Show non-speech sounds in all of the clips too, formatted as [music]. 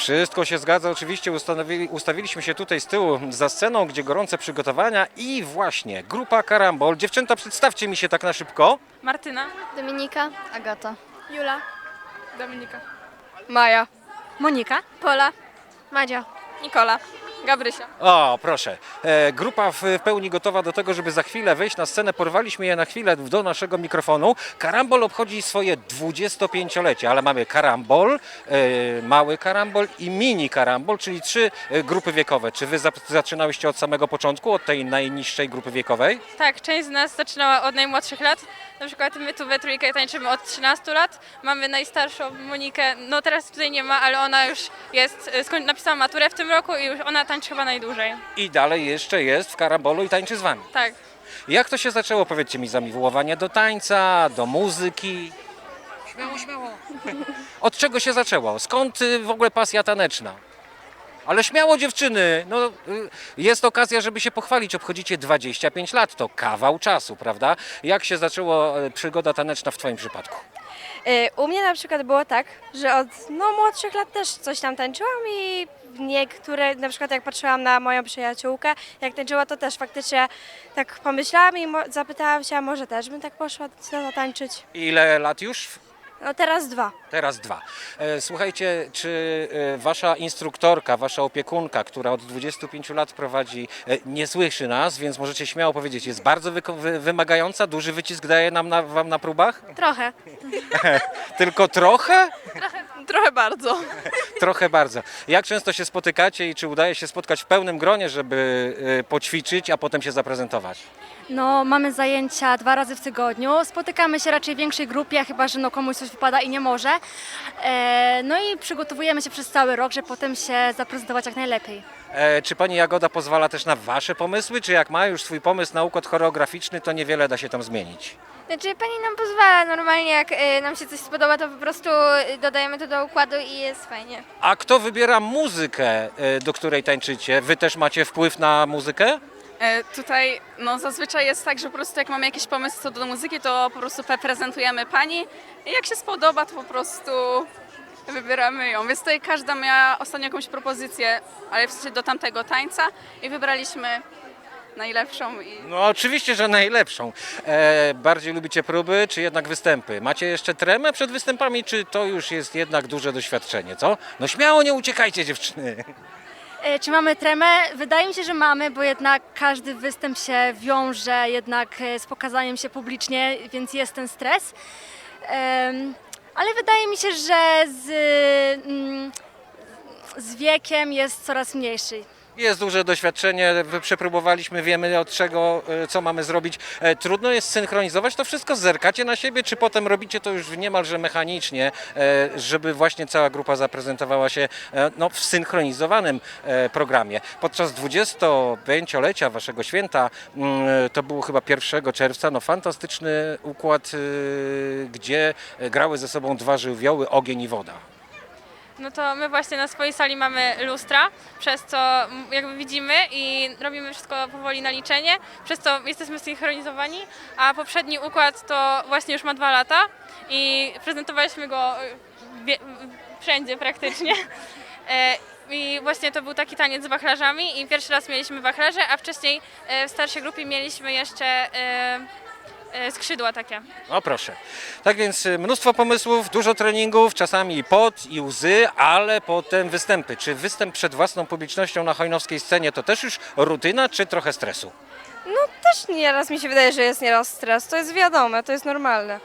Wszystko się zgadza, oczywiście ustawiliśmy się tutaj z tyłu za sceną, gdzie gorące przygotowania i właśnie grupa Karambol. Dziewczęta, przedstawcie mi się tak na szybko. Martyna. Dominika, Agata. Jula. Dominika. Maja. Monika. Pola. Madzia. Nikola. Gabrysia. O, proszę. E, grupa w w pełni gotowa do tego, żeby za chwilę wejść na scenę. Porwaliśmy je na chwilę do naszego mikrofonu. Karambol obchodzi swoje 25-lecie, ale mamy karambol, e, mały karambol i mini karambol, czyli trzy e, grupy wiekowe. Czy wy zap- zaczynałyście od samego początku, od tej najniższej grupy wiekowej? Tak, część z nas zaczynała od najmłodszych lat. Na przykład my tu we trójkę tańczymy od 13 lat. Mamy najstarszą Monikę, no teraz tutaj nie ma, ale ona już jest, skoń- napisała maturę w tym roku i już ona tańczy chyba najdłużej. I dalej jeszcze jest w karambolu i tańczy z wami. Tak. Jak to się zaczęło? Powiedzcie mi, zamiłowanie do tańca, do muzyki? Śmiało, śmiało. [laughs] Od czego się zaczęło? Skąd y, w ogóle pasja taneczna? Ale śmiało dziewczyny, no y, jest okazja, żeby się pochwalić. Obchodzicie 25 lat, to kawał czasu, prawda? Jak się zaczęła y, przygoda taneczna w twoim przypadku? Y, U mnie na przykład było tak, że od no, młodszych lat też coś tam tańczyłam i niektóre, na przykład jak patrzyłam na moją przyjaciółkę, jak tańczyła, to też faktycznie tak pomyślałam i zapytałam się, a może też bym tak poszła zatańczyć. Ile lat już? No teraz dwa. Teraz dwa. E, Słuchajcie, czy e, wasza instruktorka, wasza opiekunka, która od 25 lat prowadzi, e, nie słyszy nas, więc możecie śmiało powiedzieć, jest bardzo wy- wymagająca, duży wycisk daje nam na, wam na próbach? Trochę. [laughs] Tylko trochę? Trochę bardzo. Trochę bardzo. Jak często się spotykacie i czy udaje się spotkać w pełnym gronie, żeby e, poćwiczyć, a potem się zaprezentować? No, mamy zajęcia dwa razy w tygodniu. Spotykamy się raczej w większej grupie, chyba że no komuś coś wypada i nie może. E, no i przygotowujemy się przez cały rok, żeby potem się zaprezentować jak najlepiej. E, Czy pani Jagoda pozwala też na wasze pomysły, czy jak ma już swój pomysł na układ choreograficzny, to niewiele da się tam zmienić? Znaczy pani nam pozwala normalnie, jak y, nam się coś spodoba, to po prostu y, dodajemy to do układu i jest fajnie. A kto wybiera muzykę, e, do której tańczycie? Wy też macie wpływ na muzykę? E, Tutaj no, zazwyczaj jest tak, że po prostu jak mamy jakiś pomysł co do muzyki, to po prostu pe- prezentujemy pani i jak się spodoba, to po prostu wybieramy ją. Więc tutaj każda miała ostatnio jakąś propozycję, ale w sensie do tamtego tańca i wybraliśmy najlepszą i No oczywiście, że najlepszą. E, bardziej lubicie próby, czy jednak występy? Macie jeszcze tremę przed występami, czy to już jest jednak duże doświadczenie, co? No śmiało nie uciekajcie dziewczyny. E, czy mamy tremę? Wydaje mi się, że mamy, bo jednak każdy występ się wiąże jednak e, z pokazaniem się publicznie, więc jest ten stres. Em, ale wydaje mi się, że z, mm, z wiekiem jest coraz mniejszy. Jest duże doświadczenie, przepróbowaliśmy, wiemy od czego, e, co mamy zrobić. E, Trudno jest synchronizować to wszystko, zerkacie na siebie, czy potem robicie to już niemalże mechanicznie, e, żeby właśnie cała grupa zaprezentowała się no, w synchronizowanym programie. Podczas 25-lecia waszego święta, mm, to było chyba 1 czerwca, no fantastyczny układ, gdzie grały ze sobą dwa żywioły, ogień i woda. No to my właśnie na swojej sali mamy lustra, przez co jakby widzimy i robimy wszystko powoli na liczenie, przez co jesteśmy synchronizowani, a poprzedni układ to właśnie już ma dwa lata i prezentowaliśmy go wie, wszędzie praktycznie. [laughs] E, I właśnie to był taki taniec z wachlarzami i pierwszy raz mieliśmy wachlarze, a wcześniej e, w starszej grupie mieliśmy jeszcze e, skrzydła takie. No proszę. Tak więc y, mnóstwo pomysłów, dużo treningów, czasami i pot, i łzy, ale potem występy. Czy występ przed własną publicznością na hojnowskiej scenie to też już rutyna, czy trochę stresu? No też nieraz mi się wydaje, że jest nieraz stres. To jest wiadome, to jest normalne.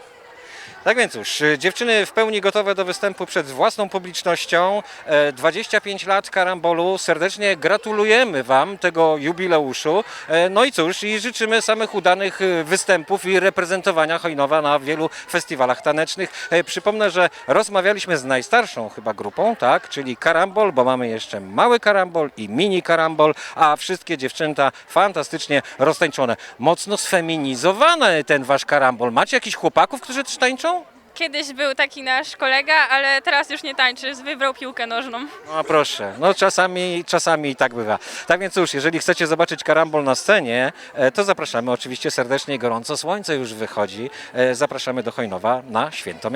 Tak więc już, y, dziewczyny w pełni gotowe do występu przed własną publicznością. E, 25 lat karambolu. Serdecznie gratulujemy Wam tego jubileuszu. E, No i cóż, i życzymy samych udanych y, występów i reprezentowania Hojnowa na wielu festiwalach tanecznych. E, Przypomnę, że rozmawialiśmy z najstarszą chyba grupą, tak, czyli karambol, bo mamy jeszcze mały karambol i mini karambol, a wszystkie dziewczęta fantastycznie roztańczone. Mocno sfeminizowany ten Wasz karambol. Macie jakichś chłopaków, którzy tańczą? Kiedyś był taki nasz kolega, ale teraz już nie tańczy, wybrał piłkę nożną. No proszę, no czasami, czasami tak bywa. Tak więc cóż, jeżeli chcecie zobaczyć karambol na scenie, e, to zapraszamy oczywiście serdecznie gorąco. Słońce już wychodzi. E, Zapraszamy do Hojnowa na Święto Miasta.